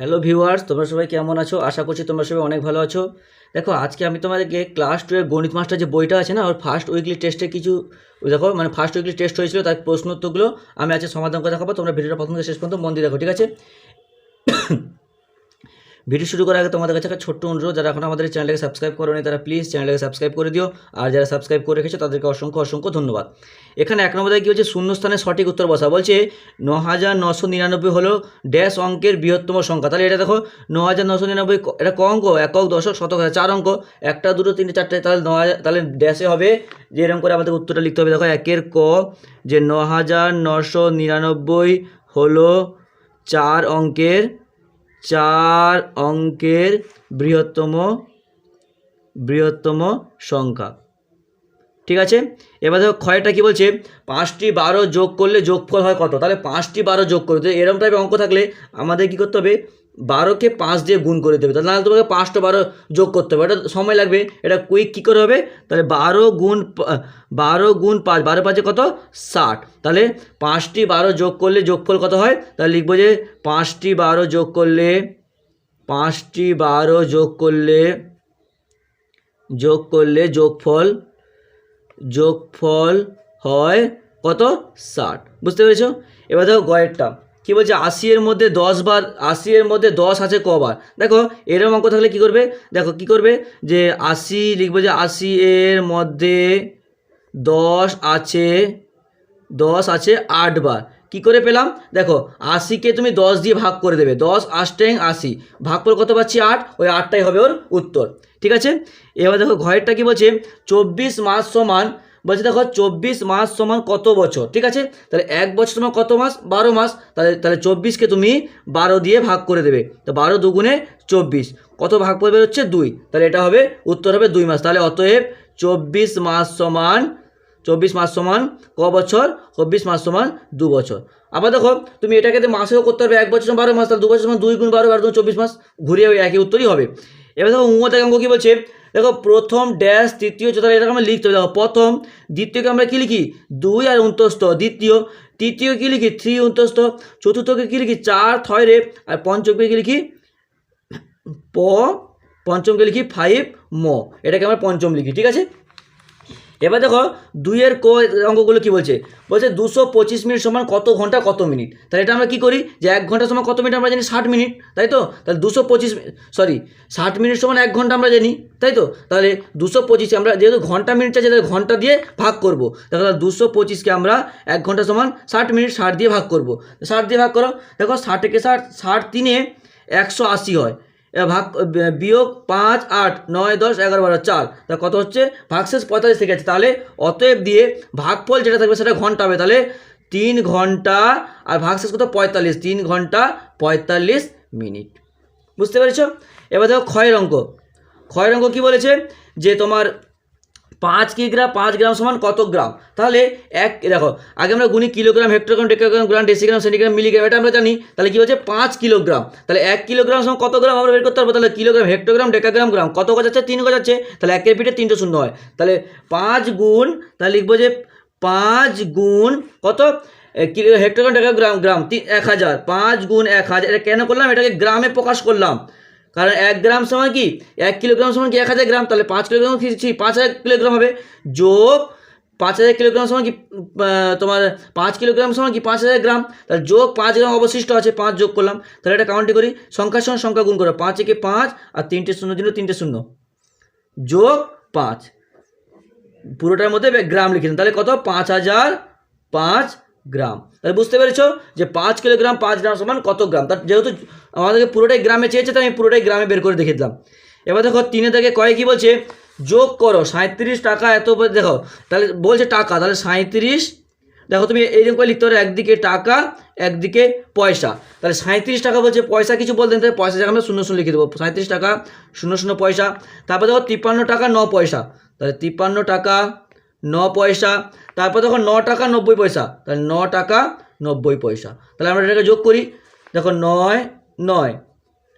Hello viewers তোমরা সবাই কেমন আছো? আশা করছি তোমরা সবাই অনেক ভালো আছো। দেখো, আজকে আমি তোমাদেরকে ক্লাস টুয়ের গণিত মাস্টার যে বইটা আছে না, ওর ফার্স্ট উইকলি টেস্টে কিছু দেখো মানে ফার্স্ট উইকলি টেস্ট হয়েছিল, তার প্রশ্ন উত্তরগুলো আমি আজকে সমাধান করে দেখাবো। তোমরা ভিডিওটা প্রথম থেকে শেষ পর্যন্ত মন দিয়ে দেখো, ঠিক আছে? ভিডিও শুরু করার আগে তোমাদের কাছে একটা ছোট্ট অনুরোধ, যারা এখন আমাদের চ্যানেলটাকে সাবস্ক্রাইব করোনি তারা প্লিজ চ্যানেলটাকে সাবস্ক্রাইব করে দিও। আর যারা সাবস্ক্রাইব করে রেখেছো তাদেরকে অসংখ্য অসংখ্য ধন্যবাদ। এখানে এক নম্বরে কী হচ্ছে শূন্যস্থানে সঠিক উত্তর বসা। বলছে ন হাজার নশো নিরানব্বই হলো ড্যাশ অঙ্কের বৃহত্তম সংখ্যা। তাহলে এটা দেখো ন হাজার নশো নিরানব্বই এটা ক অঙ্ক? একক, দশক, শতক হাজার চার অঙ্ক। একটা, দুটো, তিনটে, চারটে, তাহলে ন হাজার তাহলে ড্যাশে হবে। যে এরকম করে আমাদের উত্তরটা লিখতে হবে। দেখো, একের ক, যে ন হাজার নশো নিরানব্বই হলো চার অঙ্কের চার অঙ্কের বৃহত্তম বৃহত্তম সংখ্যা। ঠিক আছে? এবার দেখো ক্ষয়টা কি বলছে? পাঁচটি বারো যোগ করলে যোগফল হয় কত? তাহলে পাঁচটি বারো যোগ করে। তো এরকম টাইপের অঙ্ক থাকলে আমাদের কি করতে হবে? বারোকে পাঁচ দিয়ে গুণ করে দেবে। তাহলে তোমাকে পাঁচটা বারো যোগ করতে হবে। এটা সময় লাগবে। এটা কুইক কী করে হবে? তাহলে বারো গুণ বারো গুণ পাঁচ, বারো পাঁচে কত? ষাট। তাহলে পাঁচটি বারো যোগ করলে যোগফল কত হয়? তাহলে লিখব যে পাঁচটি বারো যোগ করলে, পাঁচটি বারো যোগ করলে যোগ করলে যোগফল যোগফল হয় কত? ষাট। বুঝতে পেরেছ? এবার দেখো গয়েরটা কী বলছে? আশি এর মধ্যে দশ বার, আশি এর মধ্যে দশ আছে কবার। দেখো এরকম অঙ্ক থাকলে কী করবে? দেখো, কী করবে? যে আশি লিখব যে আশি এর মধ্যে দশ আছে দশ আছে আটবার কি করে পেলাম? দেখো আশিকে তুমি দশ দিয়ে ভাগ করে দেবে। দশ আষ্ট্যাং আশি। ভাগ করে কত পাচ্ছি? আট। ওই আটটাই হবে ওর উত্তর। ঠিক আছে? এবার দেখো ঘরেরটা কি বলছে? চব্বিশ মাস সমান, বলছে দেখো চব্বিশ মাস সমান কত বছর? ঠিক আছে? তাহলে এক বছর সমান কত মাস? বারো মাস। তাহলে তাহলে চব্বিশকে তুমি বারো দিয়ে ভাগ করে দেবে। তো বারো দুগুণে চব্বিশ। কত ভাগ করে হচ্ছে দুই। তাহলে এটা হবে, উত্তর হবে দুই মাস। তাহলে অতএব চব্বিশ মাস সমান, চব্বিশ মাস সমান ক বছর? চব্বিশ মাস সমান দু বছর। আবার দেখো, তুমি এটাকে মাসেও করতে পারবে। এক বছর বারো মাস, তাহলে দু বছর সমান দুই গুণ বারো বারো চব্বিশ মাস। ঘুরিয়ে একই উত্তরই হবে। এবার দেখো উমতাকে অঙ্ক কী বলছে? দেখো প্রথম ড্যাশ তৃতীয় চতুর্থ এটাকে আমরা লিখতে হবে। দেখো প্রথম দ্বিতীয়কে আমরা কী লিখি? দুই আর উন্তস্ত দ্বিতীয়। তৃতীয় কী লিখি? থ্রি উন্তস্ত চতুর্থকে কী লিখি? চার থয় রেপ আর পঞ্চমকে কী লিখি? প। পঞ্চমকে লিখি ফাইভ ম। এটাকে আমরা পঞ্চম লিখি, ঠিক আছে? এবার দেখো দুইয়ের ক অঙ্কগুলো কি বলছে? বলছে দুশো পঁচিশ মিনিট সমান কত ঘণ্টা, কত মিনিট? তাহলে এটা আমরা কি করি? যে এক ঘণ্টা সমান কত মিনিট আমরা জানি? ষাট মিনিট, তাই তো? তাহলে দুশো পঁচিশ সরি ষাট মিনিট সমান এক ঘণ্টা আমরা জানি, তাই তো? তাহলে দুশো পঁচিশে আমরা যেহেতু ঘণ্টা মিনিট চাইছে তাহলে ঘণ্টা দিয়ে ভাগ করব। তাহলে দুশো পঁচিশকে আমরা এক ঘণ্টা সমান ষাট মিনিট, ষাট দিয়ে ভাগ করব। ষাট দিয়ে ভাগ করো। দেখো ষাটকে ষাট ষাট তিনে একশো আশি হয়। ভাগ বিয়োগ পাঁচ, আট, নয়, দশ, এগারো, বারো, চার। তা কত হচ্ছে? ভাগশেষ পঁয়তাল্লিশ থেকে আছে। তাহলে অতএব দিয়ে ভাগফল যেটা থাকবে সেটা ঘণ্টা হবে। তাহলে তিন ঘণ্টা আর ভাগশেষ কত? পঁয়তাল্লিশ। তিন ঘণ্টা পঁয়তাল্লিশ মিনিট। বুঝতে পেরেছ? এবার দেখো ক্ষয়ের অঙ্ক। ক্ষয়ের অঙ্ক কী বলেছে? যে তোমার পাঁচ কিগ্রা পাঁচ গ্রাম সমান কত গ্রাম? তাহলে এক, দেখো, আগে আমরা গুনি kilogram, hectogram, decagram, gram, decigram, centigram, milligram, এটা আমরা জানি, তাহলে কী হচ্ছে? পাঁচ কিলোগ্রাম। তাহলে এক কিলোগ্রাম সমান কত গ্রাম? আমরা বের করতে পারব, তাহলে কিলোগ্রাম, হেক্টোগ্রাম, ডেকাগ্রাম, গ্রাম। কত গজ আছে? তিন গজ আছে। তাহলে একের পিঠে তিনটে শূন্য হয়। তাহলে পাঁচ গুণ, তাহলে লিখব যে পাঁচ গুণ কত? কিলো হেক্টোগ্রাম, ডেকাগ্রাম, গ্রাম তিন এক হাজার। পাঁচ গুণ এক হাজার, এটা কেন করলাম? এটাকে গ্রামে প্রকাশ করলাম। কারণ এক গ্রাম সমান কি? এক কিলোগ্রাম সমান কি? এক হাজার গ্রাম। তাহলে পাঁচ কিলোগ্রাম কি? পাঁচ হাজার কিলোগ্রাম হবে। যোগ পাঁচ হাজার কিলোগ্রাম সমান কি? তোমার পাঁচ কিলোগ্রাম সমান কি? পাঁচ হাজার গ্রাম। তাহলে যোগ পাঁচ গ্রাম অবশিষ্ট আছে, পাঁচ যোগ করলাম। তাহলে এটা কাউন্টি করি। সংখ্যার সঙ্গে সংখ্যা গুণ করো। পাঁচ একে পাঁচ আর তিনটে শূন্য দিল তিনটে শূন্য। যোগ পাঁচ। পুরোটার মধ্যে গ্রাম লিখে দিন। তাহলে কত? পাঁচ হাজার পাঁচ গ্রাম। তাহলে বুঝতে পেরেছ যে পাঁচ কিলোগ্রাম, পাঁচ গ্রাম সমান কত গ্রাম? তার যেহেতু আমাদেরকে পুরোটাই গ্রামে চেয়েছে, তাই আমি পুরোটাই গ্রামে বের করে দেখে দিলাম। এবার দেখো, তিনে থেকে কয় কি বলছে? যোগ করো সাঁত্রিশ টাকা এত দেখো, তাহলে বলছে টাকা, তাহলে সাঁত্রিশ দেখো তুমি এইরকম করে লিখতে পারো, একদিকে টাকা, একদিকে পয়সা। তাহলে সাঁত্রিশ টাকা বলছে পয়সা, কিছু বলতেন তাহলে পয়সা জায়গায় আমরা শূন্য শূন্য লিখে দেবো। সাঁত্রিশ টাকা, শূন্য শূন্য পয়সা, তারপর দেখো, তিপ্পান্ন টাকা, ন পয়সা। তাহলে তিপ্পান্ন টাকা ন পয়সা, তারপর দেখো ন টাকা নব্বই পয়সা। তাহলে ন টাকা নব্বই পয়সা। তাহলে আমরা এটাকে যোগ করি, দেখো নয় নয়।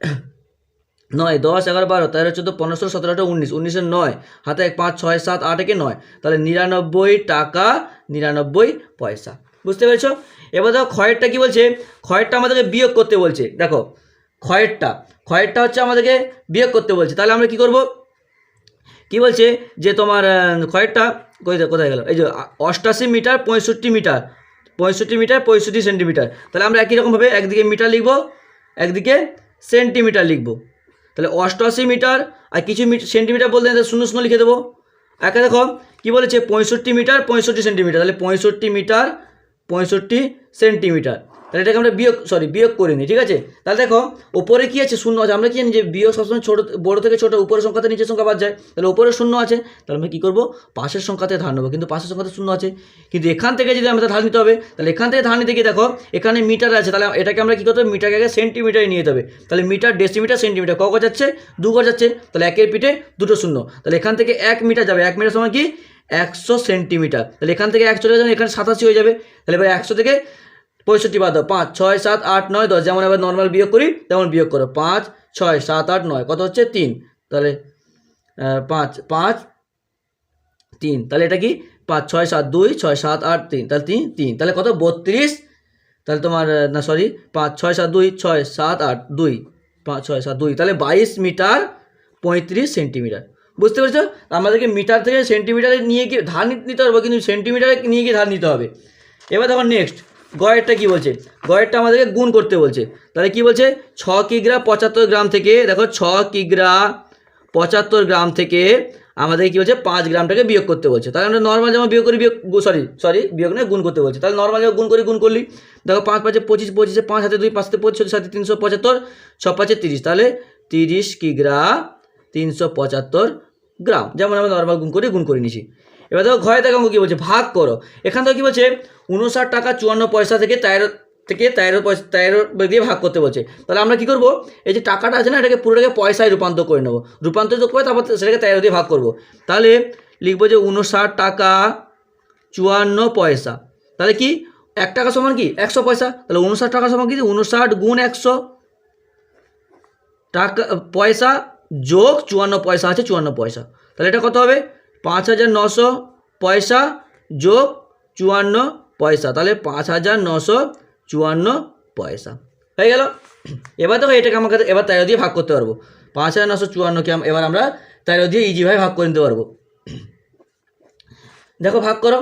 নয়, দশ, এগারো, বারো, তেরো, চোদ্দ, পনেরো, ষোলো, সতেরো, আঠারো, উনিশ। উনিশের নয়, হাতে এক, পাঁচ, ছয়, সাত, আট, একে নয়। তাহলে নিরানব্বই টাকা, নিরানব্বই পয়সা। বুঝতে পেরেছ? এবার দেখো খয়েরটা কী বলছে? খয়েরটা আমাদেরকে বিয়োগ করতে বলছে। দেখো খয়েরটা খয়েরটা হচ্ছে আমাদেরকে বিয়োগ করতে বলছে। তাহলে আমরা কি করব? কি বলছে? যে তোমার কয়েকটা কোথায় গেল? এই যে, অষ্টাশি মিটার পঁয়ষট্টি মিটার। পঁয়ষট্টি মিটার, পঁয়ষট্টি সেন্টিমিটার। তাহলে আমরা একই রকমভাবে একদিকে মিটার লিখব, একদিকে সেন্টিমিটার লিখব। তাহলে অষ্টআশি মিটার আর কিছু সেন্টিমিটার বলতে শূন্য শূন্য লিখে দেবো। একে দেখো, কী বলেছে? পঁয়ষট্টি মিটার, পঁয়ষট্টি সেন্টিমিটার। তাহলে পঁয়ষট্টি মিটার, পঁয়ষট্টি সেন্টিমিটার। তাহলে এটাকে আমরা বিয়োগ সরি বিয়োগ করে নিই, ঠিক আছে? তাহলে দেখো, ওপরে কি আছে? শূন্য আছে। আমরা কি জানি যে বিয়োগ সবসময় ছোটো, বড়ো থেকে ছোটো, উপরের সংখ্যাতে নিচের সংখ্যা বাদ যায়। তাহলে উপরে শূন্য আছে। তাহলে আমরা কী করব? পাশের সংখ্যাতে ধার নেব। কিন্তু পাশের সংখ্যাতে শূন্য আছে। কিন্তু এখান থেকে যদি আমাদের ধার নিতে হবে, তাহলে এখান থেকে ধার নিতে গিয়ে দেখো, এখানে মিটার আছে। তাহলে এটাকে আমরা কী করতে হবে? মিটারকে আগে সেন্টিমিটারে নিয়ে যেতে হবে। তাহলে মিটার ডেসিমিটার সেন্টিমিটার ক গজ যাচ্ছে দু গজ যাচ্ছে তাহলে একের পিঠে দুটো শূন্য। তাহলে এখান থেকে এক মিটার যাবে। এক মিটার সময় কি? একশো সেন্টিমিটার তাহলে এখান থেকে এক চলে যাবে, এখানে সাতাশি হয়ে যাবে। তাহলে এবার একশো থেকে পঁয়ষট্টি বাদ দাও, পাঁচ, ছয়, সাত, আট, নয়, দশ, যেমন এবার নর্মাল বিয়োগ করি, তেমন বিয়োগ করো, পাঁচ, ছয়, সাত, আট, নয়, কত হচ্ছে তিন, তাহলে পাঁচ পাঁচ, তিন, তাহলে এটা কি? পাঁচ, ছয়, সাত, দুই, ছয়, সাত, আট, তিন, তাহলে তিন তিন, তাহলে কত? বত্রিশ, তাহলে তোমার না সরি পাঁচ, ছয়, সাত, দুই, ছয়, সাত, আট, দুই, পাঁচ, ছয়, সাত, দুই, তাহলে বাইশ মিটার পঁয়ত্রিশ সেন্টিমিটার, বুঝতে পেরেছ? আমাদেরকে মিটার থেকে সেন্টিমিটারে নিয়ে গিয়ে ধার নিতে পারব কিন্তু সেন্টিমিটারে নিয়ে গিয়ে ধার নিতে হবে। এবার দেখো নেক্সট গয়েরটা কি বলছে? গয়েরটা আমাদেরকে গুণ করতে বলছে। তাহলে কি বলছে? ছ কিগ্রা পঁচাত্তর গ্রাম থেকে, দেখো ছ কিগ্রা পঁচাত্তর গ্রাম থেকে আমাদের কি বলছে? পাঁচ গ্রামটাকে বিয়োগ করতে বলছে। তাহলে আমরা নর্মাল যেমন বিয়োগ করি, বিয়োগ সরি সরি বিয়োগ নয়, গুণ করতে বলছে। তাহলে নর্মাল যেমন গুণ করি, গুণ করলি। দেখো পাঁচ পাঁচে পঁচিশ, পঁচিশে পাঁচ হাতে দুই, পাঁচতে পঁচিশ সাথে তিনশো পঁচাত্তর, ছ পাঁচে তিরিশ। তাহলে তিরিশ কিগ্রা তিনশো পঁচাত্তর গ্রাম। যেমন আমরা নর্মাল গুণ করি, গুণ করে নিছি। এবার দেখো ঘরে দেখো কী বলছে, ভাগ করো। এখান থেকে কী বলছে উনষাট টাকা চুয়ান্ন পয়সা থেকে তেরো থেকে তেরো পয়সা, তেরো দিয়ে ভাগ করতে বলছে। তাহলে আমরা কী করব, এই যে টাকাটা আছে না, এটাকে পুরোটাকে পয়সায় রূপান্তর করে নেব। রূপান্তরিত করে তারপর সেটাকে তেরো দিয়ে ভাগ করব। তাহলে লিখব যে উনষাট টাকা চুয়ান্ন পয়সা। তাহলে কি, এক টাকা সমান কি, একশো পয়সা? তাহলে উনষাট টাকা সমান কি উনষাট গুণ একশো। টাকা, পয়সা যোগ চুয়ান্ন পয়সা আছে, চুয়ান্ন পয়সা। তাহলে এটা কত হবে? পাঁচ হাজার নশো পয়সা যোগ চুয়ান্ন পয়সা। তাহলে পাঁচ হাজার নশো চুয়ান্ন পয়সা। হয়ে গেল। এবার দেখো এটাকে আমাকে এবার তেরো দিয়ে ভাগ করতে পারব। পাঁচ হাজার নশো চুয়ান্নকে এবার আমরা তেরো দিয়ে ইজিভাবে ভাগ করে নিতে পারব। দেখো ভাগ করো।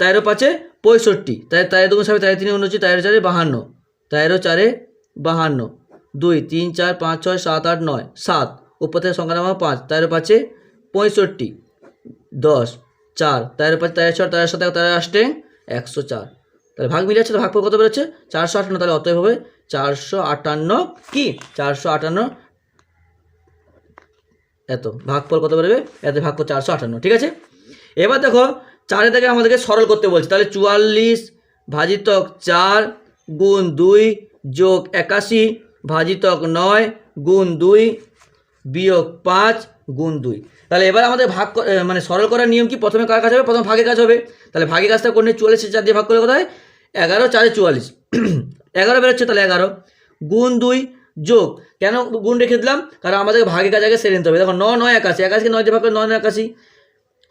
তেরো পাঁচে পঁয়ষট্টি। তাই তেরো দুগুণ সাথে তেরো তিনে উনচি তেরো চারে বাহান্ন। তেরো চারে বাহান্ন। দুই, তিন, চার, পাঁচ, ছয়, সাত, আট, নয়, সাত। উপর থেকে সংখ্যা নামা পাঁচ। তেরো পাঁচে পঁয়ষট্টি। দশ, চার। তেরো পাঁচ তেরো ছয় তেরো সাথে তেরো আষ্টে একশো চার। তাহলে ভাগ মিলে যাচ্ছে, তো ভাগফল কত বেরোচ্ছে? চারশো আটান্ন। তাহলে অতএব হবে চারশো আটান্ন কি? চারশো আটান্ন। এত। ভাগফল কত বেরোবে? এত ভাগ করে চারশো আটান্ন। ঠিক আছে? এবার দেখো চারে থেকে আমাদেরকে সরল করতে বলছে। তাহলে চুয়াল্লিশ ভাজিতক চার গুণ দুই যোগ একাশি ভাজিতক নয় গুণ দুই বিয়োগ পাঁচ গুণ দুই। তাহলে এবার আমাদের ভাগ মানে সরল করার নিয়ম কি? প্রথমে কার কাজ হবে? প্রথম ভাগের কাজ হবে। তাহলে ভাগের কাজটা করলে চুয়াল্লিশ চার দিয়ে ভাগ করলে কোথায়? এগারো, চারে চুয়াল্লিশ। এগারো বেরোচ্ছে, তাহলে এগারো। গুণ দুই যোগ। কেন গুণ রেখে দিলাম? কারণ আমাদের ভাগের কাজ আগে সেরে নিতে হবে। দেখো, ন, নয়, একাশি। একাশিকে নয় দিয়ে ভাগ করে নয় নয়, একাশি।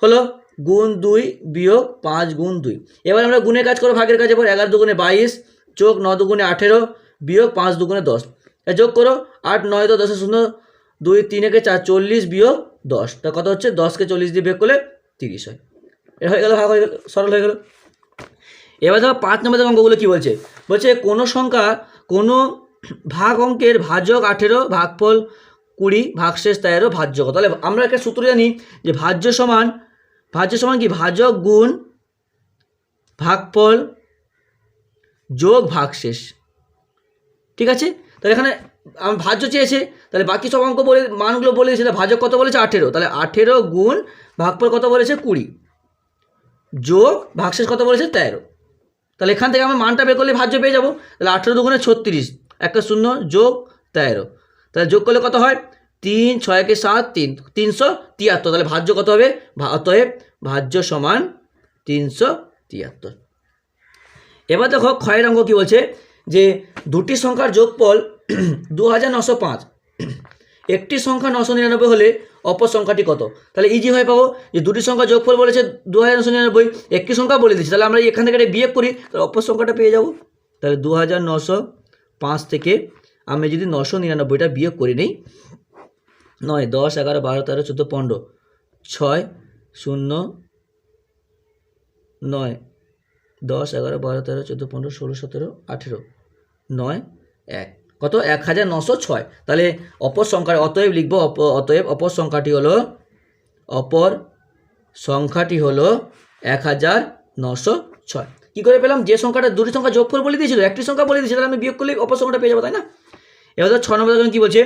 হলো গুণ দুই বিয়োগ পাঁচ গুণ দুই। এবার আমরা গুণের কাজ করো ভাগের কাজে পর। এগারো দুগুণে বাইশ যোগ ন দুগুণে আঠেরো বিয়োগ পাঁচ দুগুণে দশ। যোগ করো, আট, নয় তো দশে শূন্য দুই তিনেকে চার, চল্লিশ বিয়োগ দশ। তা কত হচ্ছে? দশকে চল্লিশ দিয়ে বিয়োগ করলে তিরিশ হয়। এ হয়ে গেল, ভাগ হয়ে গেল, সরল হয়ে গেল। এবার দেখো পাঁচ নম্বরের অঙ্কগুলো কী বলছে? বলছে কোনো সংখ্যা কোনো ভাগ অঙ্কের ভাজক আঠেরো ভাগফল কুড়ি ভাগশেষ তেরো ভাজ্য কত তাহলে আমরা একটা সূত্র জানি যে ভাজ্য সমান ভাজ্য সমান কি? ভাজক গুণ ভাগফল যোগ ভাগশেষ। ঠিক আছে? তাহলে এখানে আমার ভাজ্য চেয়েছে, তাহলে বাকি সব অঙ্ক বলে, মানগুলো বলে সেটা ভাজক কত বলেছে? আঠেরো। তাহলে আঠেরো গুণ ভাগফল কত বলেছে? কুড়ি। যোগ ভাগশেষ কত বলেছে? তেরো। তাহলে এখান থেকে আমরা মানটা বের করলে ভাজ্য পেয়ে যাব। তাহলে আঠেরো দুগুণে ছত্রিশ, একটা শূন্য, যোগ তেরো। তাহলে যোগ করলে কত হয়? তিন ছয়কে সাত, তিন, তিনশো তিয়াত্তর। তাহলে ভাজ্য কত হবে? অতএব ভাজ্য সমান তিনশো তিয়াত্তর। এবার দেখো ক্ষয়ের অঙ্ক কী বলছে? যে দুটি সংখ্যার যোগফল দু হাজার নশো পাঁচ। একটি সংখ্যা নশো নিরানব্বই হলে অপর সংখ্যাটি কত? তাহলে ইজি হয়ে পাবো যে দুটি সংখ্যা যোগফল বলেছে দু হাজার নশো নিরানব্বই, একটি সংখ্যা বলে দিচ্ছি তাহলে আমরা এখান থেকে একটা বিয়োগ করি, তাহলে অপর সংখ্যাটা পেয়ে যাব। তাহলে দু হাজার নশো পাঁচ থেকে আমি যদি নশো নিরানব্বইটা বিয়োগ করে নিই, নয়, দশ, এগারো, বারো, তেরো, চোদ্দ, পনেরো, ছয়, শূন্য, নয়, দশ, এগারো, বারো, তেরো, চোদ্দ, পনেরো, ষোলো, সতেরো, আঠেরো, নয়, এক। কত? এক হাজার নশো ছয়। তাহলে অপর সংখ্যা অতএব লিখব অতএব অপর সংখ্যাটি হলো, অপর সংখ্যাটি হলো এক হাজার নশো ছয়। কী করে পেলাম? যে সংখ্যাটা দুটি সংখ্যা যোগফল বলে দিয়েছিল, একটি সংখ্যা বলে দিয়েছিল আমি বিয়োগ করলে অপর সংখ্যাটা পেয়ে যাব, তাই না? এবার ছ নম্বর কী বলছে?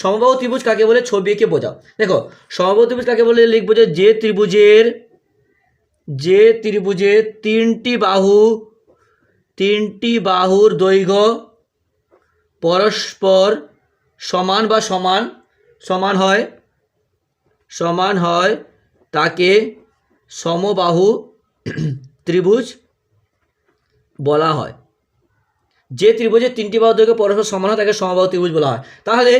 সমবাহু ত্রিভুজ কাকে বলে? ছবি এঁকে বোঝাও। দেখো, সমবাহু ত্রিভুজ কাকে বলে? লিখব যে যে ত্রিভুজের যে ত্রিভুজের তিনটি বাহু, তিনটি বাহুর দৈর্ঘ্য পরস্পর সমান বা সমান সমান হয় সমান হয় তাকে সমবাহু ত্রিভুজ বলা হয়। যে ত্রিভুজের তিনটি বাহু দৈর্ঘ্য পরস্পর সমান হয়, তাকে সমবাহু ত্রিভুজ বলা হয়। তাহলে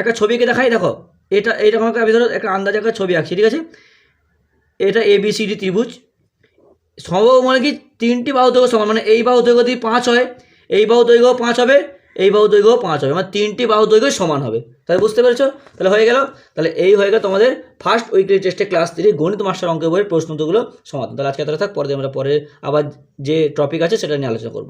একটা ছবিকে দেখাই, দেখো, এটা এইরকম একটা আমি ধরো, একটা আন্দাজে একটা ছবি আঁকছি, ঠিক আছে? এটা এ বি সি ডি ত্রিভুজ। সমবাহু মানে কি? তিনটি বাহু দৈর্ঘ্য সমান মানে এই বাহু দৈর্ঘ্য যদি পাঁচ হয়, এই বাহু দৈর্ঘ্য পাঁচ হবে এই বাহু দৈর্ঘ্য পাঁচ হবে মানে তিনটি বাহু দৈর্ঘ্য সমান হবে। তাহলে বুঝতে পেরেছ? তাহলে হয়ে গেল। তাহলে এই হয়ে গেল তোমাদের ফার্স্ট উইকলি টেস্টে ক্লাস থ্রি গণিত মাস্টার অঙ্কের বইয়ের প্রশ্ন উত্তরগুলো সমাধান। তাহলে আজকে তাহলে থাক পরে আমরা পরে আবার যে টপিক আছে সেটা নিয়ে আলোচনা করব।